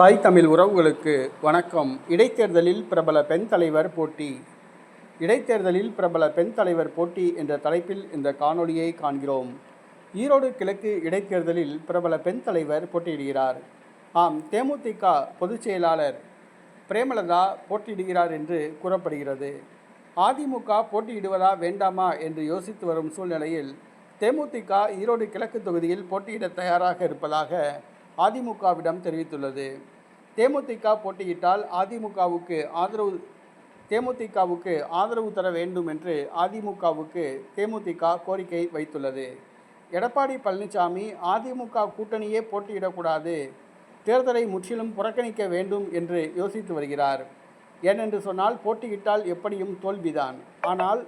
தாய் தமிழ் உறவுகளுக்கு வணக்கம். இடைத்தேர்தலில் பிரபல பெண் தலைவர் போட்டி. இடைத்தேர்தலில் பிரபல பெண் தலைவர் போட்டி என்ற தலைப்பில் இந்த காணொளியை காண்கிறோம். ஈரோடு கிழக்கு இடைத்தேர்தலில் பிரபல பெண் தலைவர் போட்டியிடுகிறார். ஆம் தேமுதிக பொதுச் செயலாளர் பிரேமலதா போட்டியிடுகிறார் என்று கூறப்படுகிறது. அதிமுக போட்டியிடுவதா வேண்டாமா என்று யோசித்து வரும் சூழ்நிலையில் தேமுதிக ஈரோடு கிழக்கு தொகுதியில் போட்டியிட தயாராக இருப்பதாக அதிமுகவிடம் தெரிவித்துள்ளது. தேமுதிக போட்டியிட்டால் அதிமுகவுக்கு ஆதரவு தேமுதிகவுக்கு ஆதரவு தர வேண்டும் என்று அதிமுகவுக்கு தேமுதிக கோரிக்கை வைத்துள்ளது. எடப்பாடி பழனிசாமி அதிமுக கூட்டணியே போட்டியிடக்கூடாது. தேர்தலை முற்றிலும் புறக்கணிக்க வேண்டும் என்று யோசித்து வருகிறார். ஏனென்று சொன்னால் போட்டியிட்டால் எப்படியும் தோல்விதான். ஆனால்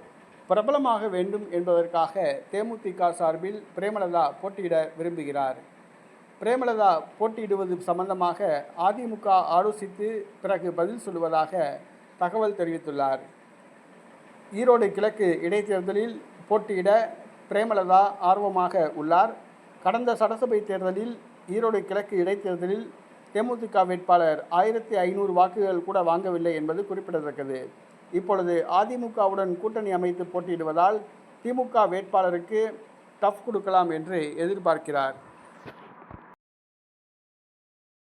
பிரபலமாக வேண்டும் என்பதற்காக தேமுதிக சார்பில் பிரேமலதா போட்டியிட விரும்புகிறார். பிரேமலதா போட்டியிடுவது சம்பந்தமாக அதிமுக ஆலோசித்து பிறகு பதில் சொல்லுவதாக தகவல் தெரிவித்துள்ளார். ஈரோடு கிழக்கு இடைத்தேர்தலில் போட்டியிட பிரேமலதா ஆர்வமாக உள்ளார். கடந்த சட்டசபை தேர்தலில் ஈரோடு கிழக்கு இடைத்தேர்தலில் தேமுதிக வேட்பாளர் ஆயிரத்தி ஐநூறு வாக்குகள் கூட வாங்கவில்லை என்பது குறிப்பிடத்தக்கது. இப்பொழுது அதிமுகவுடன் கூட்டணி அமைத்து போட்டியிடுவதால் திமுக வேட்பாளருக்கு டஃப் கொடுக்கலாம் என்று எதிர்பார்க்கிறார்.